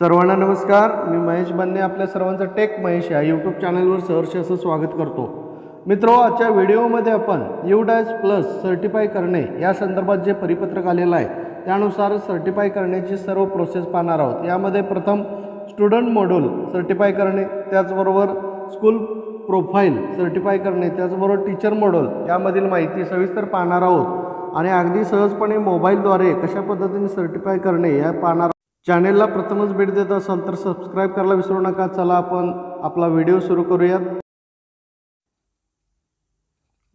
सर्वांना नमस्कार. मी महेश बन्ने आपल्या सर्वांचं टेक महेश या यूट्यूब चॅनलवर सहर्ष असं स्वागत करतो. मित्रो आजच्या व्हिडिओमध्ये आपण यू डॅश प्लस सर्टिफाय करणे या संदर्भात जे परिपत्रक आलेलं आहे त्यानुसार सर्टिफाय करण्याची सर्व प्रोसेस पाहणार आहोत. यामध्ये प्रथम स्टुडंट मॉड्यूल सर्टिफाय करणे त्याचबरोबर स्कूल प्रोफाईल सर्टिफाय करणे त्याचबरोबर टीचर मॉड्यूल यामधील माहिती सविस्तर पाहणार आहोत. आणि अगदी सहजपणे मोबाईलद्वारे कशा पद्धतीने सर्टिफाय करणे या पाहणार चॅनेलला प्रथमच भेट देत असाल तर सबस्क्राईब करायला विसरू नका. चला आपण आपला व्हिडिओ सुरू करूयात.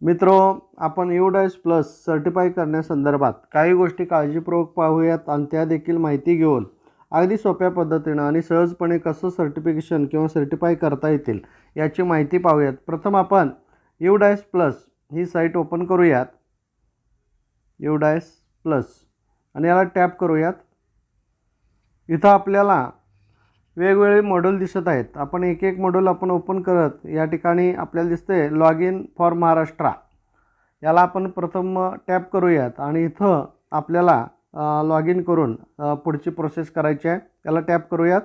मित्रो आपण यू प्लस सर्टिफाय करण्यासंदर्भात काही गोष्टी काळजीपूर्वक पाहूयात आणि त्या देखील माहिती घेऊन. अगदी सोप्या पद्धतीनं आणि सहजपणे कसं सर्टिफिकेशन किंवा सर्टिफाय करता येतील याची माहिती पाहूयात. प्रथम आपण यू प्लस ही साईट ओपन करूयात. यू प्लस आणि याला टॅप करूयात. इथं आपल्याला वेगवेगळे मॉड्यूल दिसत आहेत. आपण एक एक मॉड्यूल आपण ओपन करत या ठिकाणी आपल्याला दिसते लॉग इन फॉर महाराष्ट्रा याला आपण प्रथम टॅप करूयात आणि इथं आपल्याला लॉग इन करून पुढची प्रोसेस करायची आहे. याला टॅप करूयात.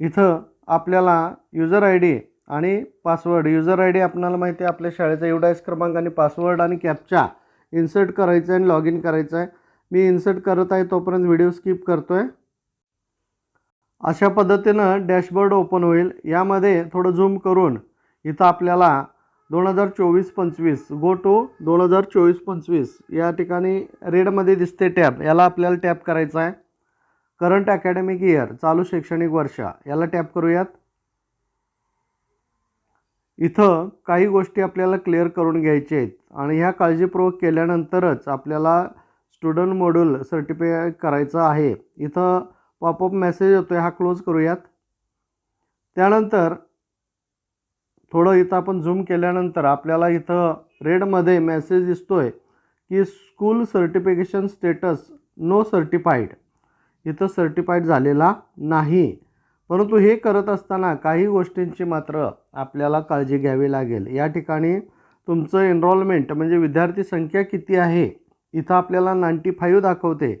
इथं आपल्याला युजर आय डी आणि पासवर्ड युजर आय डी आपल्याला माहिती आहे आपल्या शाळेचा युडायस क्रमांक आणि पासवर्ड आणि कॅपचा इन्सर्ट करायचं आहे आणि लॉग इन करायचं आहे. मी इन्सर्ट करत आहे तोपर्यंत व्हिडिओ स्किप करतो आहे अशा पद्धतीनं डॅशबोर्ड ओपन होईल. यामध्ये थोडं झूम करून इथं आपल्याला दोन हजार चोवीस पंचवीस गो टू दोन हजार चोवीस पंचवीस या ठिकाणी रेडमध्ये दिसते टॅब. याला आपल्याला टॅप करायचा आहे. करंट अकॅडमिक इयर चालू शैक्षणिक वर्ष. याला टॅप करूयात. इथं काही गोष्टी आपल्याला क्लिअर करून घ्यायच्या आहेत. आणि ह्या काळजीपूर्वक केल्यानंतरच आपल्याला स्टुडंट मॉड्यूल सर्टिफाय करायचं आहे. इथं पॉपअप मेसेज येतो आहे हा क्लोज करूयात. त्यानंतर थोडं इथं आपण झूम केल्यानंतर आपल्याला इथं रेडमध्ये मेसेज दिसतो आहे की school certification status no certified इथं सर्टिफाईड झालेला नाही. परंतु हे करत असताना काही गोष्टींची मात्र आपल्याला काळजी घ्यावी लागेल. या ठिकाणी तुमचं एनरोलमेंट म्हणजे विद्यार्थी संख्या किती आहे? इथं आपल्याला नाईंटी फाईव्ह दाखवते.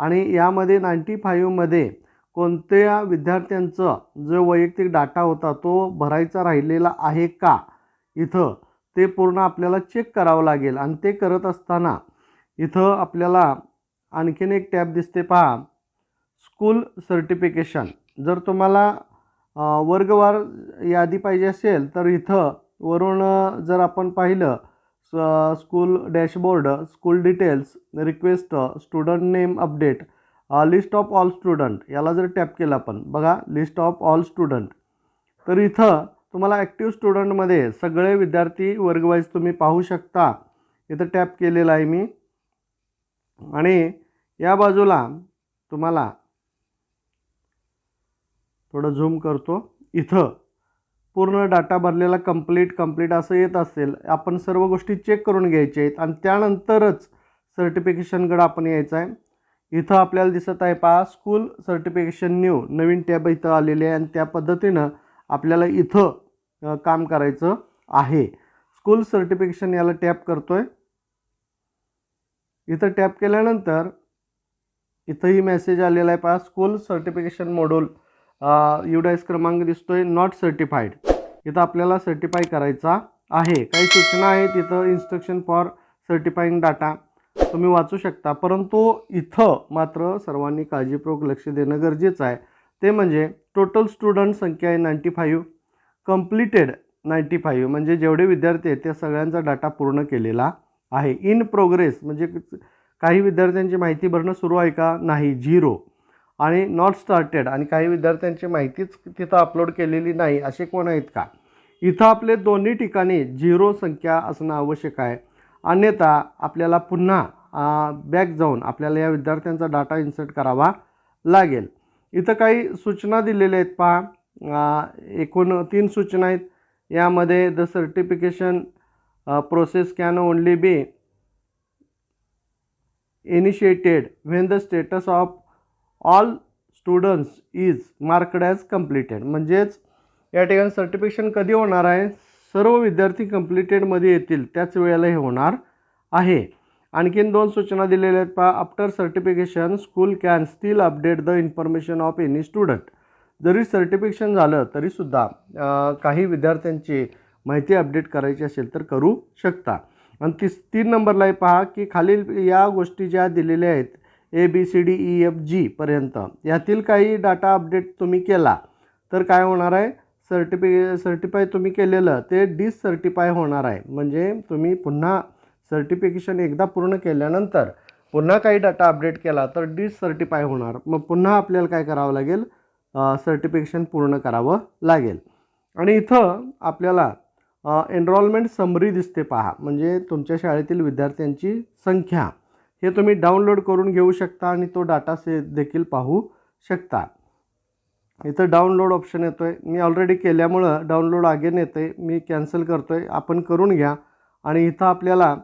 आणि यामध्ये नाईंटी फाईव्हमध्ये कोणत्या विद्यार्थ्यांचं जो वैयक्तिक डाटा होता तो भरायचा राहिलेला आहे का? इथं ते पूर्ण आपल्याला चेक करावं लागेल. आणि ते करत असताना इथं आपल्याला आणखीन एक टॅब दिसते पहा. School certification. जर तुम्हाला वर्गवार यादी पाहिजे असेल तर इथं वरून जर आपण पाहिलं school dashboard school details request student name update list of all student याला जर टॅप केलं आपण बघा लिस्ट ऑफ ऑल स्टुडंट तर इथं तुम्हाला ॲक्टिव्ह स्टुडंटमध्ये सगळे विद्यार्थी वर्गवाईज तुम्ही पाहू शकता. इथं टॅप केलेलं आहे मी. आणि या बाजूला तुम्हाला थोडं झूम करतो. इथं पूर्ण डाटा भरलेला कंप्लीट कंप्लीट असं येत असेल आपण सर्व गोष्टी चेक करून घ्यायच्या आहेत आणि त्यानंतरच सर्टिफिकेशनकडं आपण यायचं आहे. इथं आपल्याला दिसत आहे पहा स्कूल सर्टिफिकेशन न्यू नवीन टॅब इथं आलेले आहे आणि त्या पद्धतीनं आपल्याला इथं काम करायचं आहे. स्कूल सर्टिफिकेशन याला टॅप करतो आहे इथं टॅप केल्यानंतर इथंही मेसेज आलेला आहे पहा स्कूल सर्टिफिकेशन मॉड्यूल युडायस क्रमांक दिसतोय नॉट सर्टिफाईड इथं आपल्याला सर्टिफाय करायचा आहे. काही सूचना आहेत इथं इन्स्ट्रक्शन फॉर सर्टिफाईंग डाटा तुम्ही वाचू शकता. परंतु इथं मात्र सर्वांनी काळजीपूर्वक लक्ष देणं गरजेचं आहे. ते म्हणजे टोटल स्टुडंट संख्या आहे ninety five completed ninety five म्हणजे जेवढे विद्यार्थी आहेत त्या सगळ्यांचा डाटा पूर्ण केलेला आहे. इन प्रोग्रेस म्हणजे काही विद्यार्थ्यांची माहिती भरणं सुरू आहे का? नाही. झिरो आणि नॉट स्टार्टेड आणि काही विद्यार्थ्यांची माहितीच तिथं अपलोड केलेली नाही असे कोण आहेत का? इथं आपले दोन्ही ठिकाणी झिरो संख्या असणं आवश्यक आहे. अन्यथा आपल्याला पुन्हा बॅक जाऊन आपल्याला या विद्यार्थ्यांचा डाटा इन्सर्ट करावा लागेल. इथं काही सूचना दिलेल्या आहेत पहा. एकूण तीन सूचना आहेत. यामध्ये the certification process can only be initiated when the status of all students is marked as completed म्हणजेच या ठिकाणी सर्टिफिकेशन कधी होणार आहे? सर्व विद्यार्थी कम्प्लिटेडमध्ये येतील. त्याच वेळेला हे होणार आहे. आणखीन दोन सूचना दिलेल्या आहेत पहा. After certification school can still update the information of any student जरी सर्टिफिकेशन झालं तरीसुद्धा काही विद्यार्थ्यांची माहिती अपडेट करायची असेल तर करू शकता. आणि तीस तीन नंबरलाही पहा की खालील या गोष्टी ज्या दिलेल्या आहेत A B C D e, E F जीपर्यंत यातील काही डाटा अपडेट तुम्ही केला तर काय होणार आहे? सर्टिफि सर्टिफाय तुम्ही केलेलं ते डिससर्टिफाय होणार आहे. म्हणजे तुम्ही पुन्हा सर्टिफिकेशन एकदा पूर्ण केल्यानंतर पुन्हा काही डाटा अपडेट केला तर डिससर्टिफाय होणार. मग पुन्हा आपल्याला काय करावं लागेल? सर्टिफिकेशन पूर्ण करावं लागेल. आणि इथं आपल्याला एनरोलमेंट समरी दिसते पहा. म्हणजे तुमच्या शाळेतील विद्यार्थ्यांची संख्या. हे तुम्ही डाउनलोड करून घेऊ शकता आणि तो डाटा से देखील पाहू शकता. इथं डाउनलोड ऑप्शन येतो आहे मी ऑलरेडी केल्यामुळं डाउनलोड आगेन येतं आहे मी कॅन्सल करतो आहे आपण करून घ्या. आणि इथं आपल्याला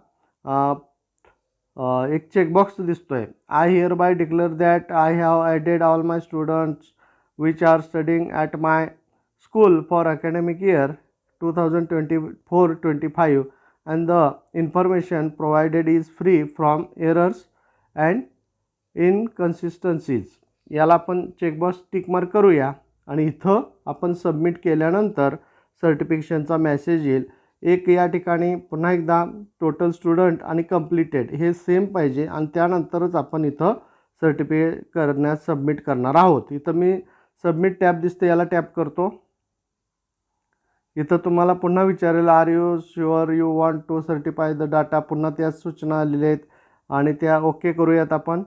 एक चेकबॉक्स दिसतो आहे I hereby declare that I have added all my students which are studying at my school for academic year two thousand twenty four twenty five and the information provided is free from errors and inconsistencies याला आपण checkbox tick mark करूया. आणि इथं आपण submit केल्यानंतर सर्टिफिकेशनचा message येईल. एक या ठिकाणी पुन्हा एकदा टोटल स्टुडंट आणि कम्प्लिटेड हे सेम पाहिजे. आणि त्यानंतरच आपण इथं सर्टिफिकेट करण्यास सबमिट करणार आहोत. इथं मी सबमिट टॅब दिसते याला टॅप करतो. इथं तुम्हाला पुन्हा विचारेल are you sure you want to certify the data पुन्हा त्याच सूचना आलेल्या आहेत. आणि त्या ओके करूयात आपण.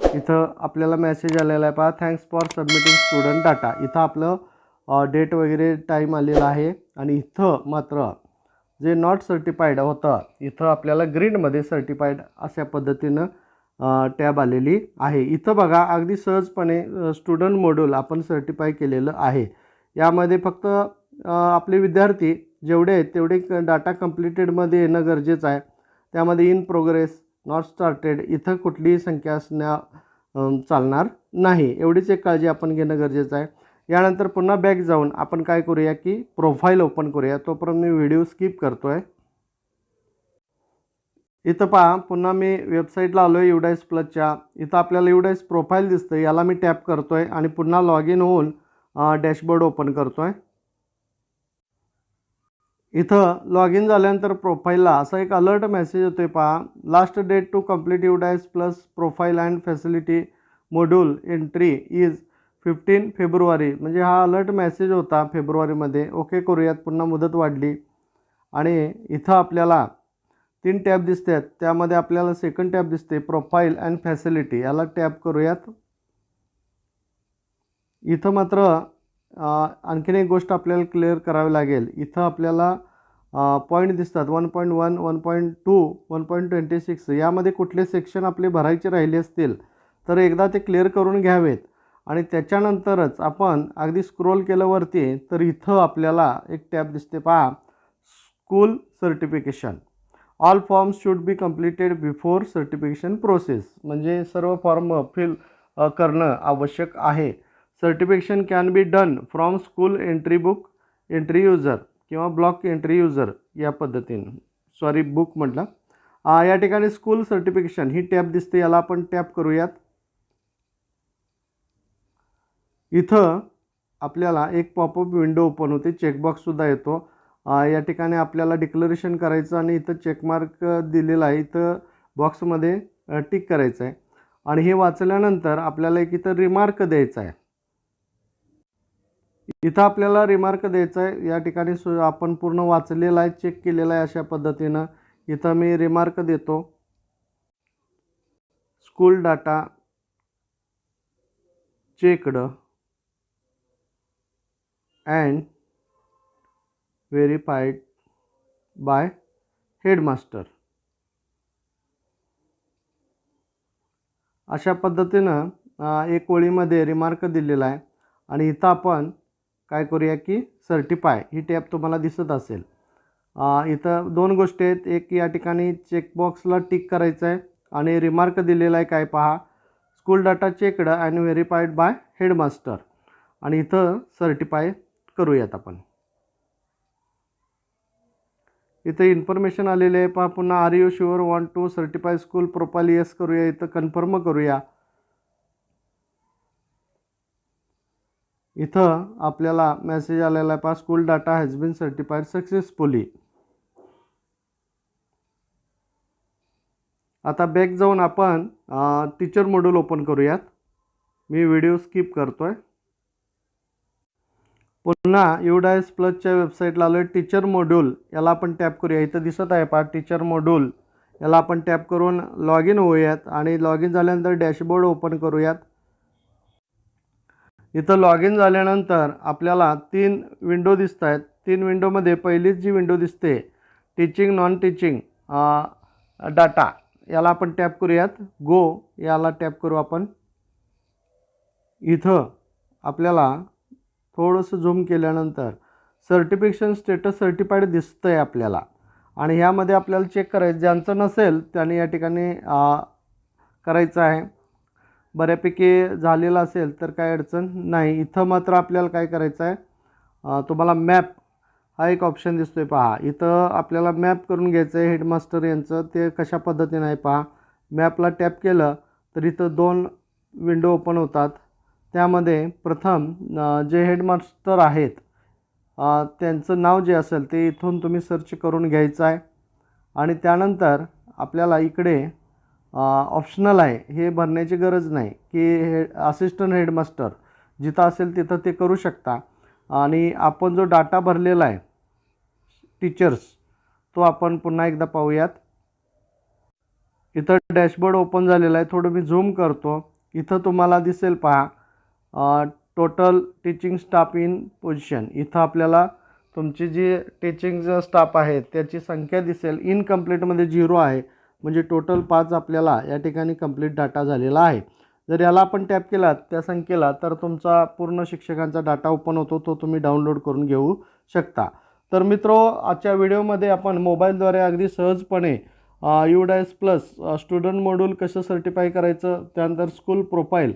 इथं आपल्याला मेसेज आलेला आहे पहा thanks for submitting student data इथं आपलं डेट वगैरे टाईम आलेला आहे. आणि इथं मात्र जे नॉट सर्टिफाईड होतं इथं आपल्याला ग्रीनमध्ये सर्टिफाईड अशा पद्धतीनं टॅब आलेली आहे. इथं बघा अगदी सहजपणे स्टुडंट मॉड्यूल आपण सर्टिफाय केलेलं आहे. यामध्ये फक्त आपले विद्यार्थी जेवढे आहेत तेवढे डाटा कम्प्लिटेडमध्ये येणं गरजेचं आहे. त्यामध्ये इन प्रोग्रेस नॉट स्टार्टेड इथं कुठलीही संख्या असण्या चालणार नाही. एवढीच एक काळजी आपण घेणं गरजेचं आहे. यानंतर पुन्हा बॅक जाऊन आपण काय करूया की प्रोफाईल ओपन करूया. तोपर्यंत मी व्हिडिओ स्किप करतो आहे इथं पहा पुन्हा मी वेबसाईटला आलो आहे युडाईस प्लसच्या इथं आपल्याला युडाईस प्रोफाईल दिसतं याला मी टॅप करतो आहे आणि पुन्हा लॉग इन होऊन डॅशबोर्ड ओपन करतो आहे इथं लॉग इन झाल्यानंतर प्रोफाईलला असा एक अलर्ट मेसेज येतो आहे पहा last date to complete UDISE plus profile and facility module entry is fifteen February म्हणजे हा अलर्ट मेसेज होता फेब्रुवारीमध्ये. ओके करूयात. पुन्हा मुदत वाढली. आणि इथं आपल्याला तीन टॅब दिसत आहेत त्यामध्ये आपल्याला सेकंड टॅब दिसते प्रोफाईल अँड फॅसिलिटी याला टॅप करूयात. इथं मात्र आणखीन एक गोष्ट आपल्याला क्लिअर करावी लागेल. इथं आपल्याला पॉईंट दिसतात. One point one one point two one point twenty six यामध्ये कुठले सेक्शन आपले भरायचे राहिले असतील तर एकदा ते क्लिअर करून घ्यावेत. आणि त्याच्यानंतरच आपण अगदी स्क्रोल केलं वरती तर इथं आपल्याला एक टॅब दिसते पहा. School certification all forms should be completed before certification process म्हणजे सर्व फॉर्म फिल करणं आवश्यक आहे. Certification can be done from school entry book entry user किंवा ब्लॉक एंट्री युजर या पद्धतीनं. सॉरी बुक म्हटलं. या ठिकाणी स्कूल सर्टिफिकेशन ही टॅप दिसते याला आपण टॅप करूयात. इथं आपल्याला एक पॉपअप विंडो ओपन होते चेकबॉक्ससुद्धा येतो. या ठिकाणी आपल्याला डिक्लरेशन करायचं आणि इथं चेकमार्क दिलेला आहे इथं बॉक्समध्ये टिक करायचं आहे आणि हे वाचल्यानंतर आपल्याला एक इथं रिमार्क द्यायचा आहे. इथं आपल्याला रिमार्क द्यायचा आहे या ठिकाणी सु आपण पूर्ण वाचलेला आहे चेक केलेला आहे अशा पद्धतीनं. इथं मी रिमार्क देतो. School data checked and verified by headmaster अशा पद्धतीनं एक ओळीमध्ये रिमार्क दिलेला आहे. आणि इथं आपण काय करूया की सर्टिफाय ही टॅब तुम्हाला दिसत असेल. इथं दोन गोष्टी आहेत. एक या ठिकाणी चेकबॉक्सला टिक करायचं आहे आणि रिमार्क दिलेला आहे काय पहा. School data checked and verified by headmaster आणि इथं सर्टिफाय करूयात आपण. इथं इन्फॉर्मेशन आलेले आहे. पहा पुन्हा are you sure want to certify school profile yes करूया. इथं कन्फर्म करूया. इथं आपल्याला मेसेज आलेला आहे pass school data has been certified successfully आता बॅक जाऊन आपण टीचर मॉड्यूल ओपन करूयात. मी व्हिडिओ स्किप करतो आहे पुन्हा युडायस प्लसच्या वेबसाईटला आलो आहे टीचर मॉड्यूल याला आपण टॅप करूया. इथं दिसत आहे पहा टीचर मॉड्यूल याला आपण टॅप करून लॉग इन होऊयात आणि लॉग इन झाल्यानंतर डॅशबोर्ड ओपन करूयात. इथं लॉग इन झाल्यानंतर आपल्याला तीन विंडो दिसत आहेत तीन विंडोमध्ये पहिलीच जी विंडो दिसते टीचिंग नॉन टीचिंग डाटा याला आपण टॅप करूयात. गो याला टॅप करू आपण. इथं आपल्याला थोडंसं झूम केल्यानंतर सर्टिफिकेशन स्टेटस सर्टिफाईड दिसतं आहे आपल्याला. आणि ह्यामध्ये आपल्याला चेक करायचं ज्यांचं नसेल त्यांनी या ठिकाणी करायचं आहे. बऱ्यापैकी झालेलं असेल तर काय अडचण नाही. इथं मात्र आपल्याला काय करायचं आहे? तुम्हाला मॅप हा एक ऑप्शन दिसतो आहे पहा. इथं आपल्याला मॅप करून घ्यायचं आहे हेडमास्टर यांचं. ते कशा पद्धतीने आहे पहा. मॅपला टॅप केलं तर इथं दोन विंडो ओपन होतात. त्यामध्ये प्रथम जे हेडमास्टर आहेत त्यांचं नाव जे असेल ते इथून तुम्ही सर्च करून घ्यायचं आहे. आणि त्यानंतर आपल्याला इकडे ऑप्शनल आहे. हे भरण्याची गरज नाही की हे असिस्टंट हेडमास्टर जिथं असेल तिथं ते करू शकता. आणि आपण जो डाटा भरलेला आहे टीचर्स तो आपण पुन्हा एकदा पाहूयात. इथं डॅशबोर्ड ओपन झालेला आहे. थोडं मी झूम करतो. इथं तुम्हाला दिसेल पहा. Total teaching staff in position इथं आपल्याला तुमची जी टीचिंग स्टाफ आहे त्याची संख्या दिसेल. इनकम्प्लीटमध्ये झिरो आहे. म्हणजे टोटल पाच आपल्याला या ठिकाणी कंप्लीट डाटा झालेला आहे. जर याला आपण टॅप केला त्या संख्येला तर तुमचा पूर्ण शिक्षकांचा डाटा ओपन होतो तो तुम्ही डाउनलोड करून घेऊ शकता. तर मित्रो आजच्या व्हिडिओमध्ये आपण मोबाईलद्वारे अगदी सहजपणे युडायस प्लस स्टुडंट मॉड्यूल कसं सर्टिफाय करायचं त्यानंतर स्कूल प्रोफाईल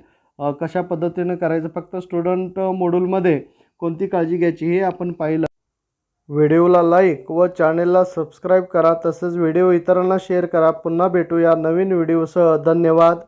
कशा पद्धतीनं करायचं फक्त स्टुडंट मॉड्यूलमध्ये कोणती काळजी घ्यायची हे आपण पाहिलं. व्हिडिओला लाईक व चॅनेलला सबस्क्राईब करा तसेच व्हिडिओ इतरांना शेअर करा. पुन्हा भेटूया नवीन व्हिडिओसह. धन्यवाद.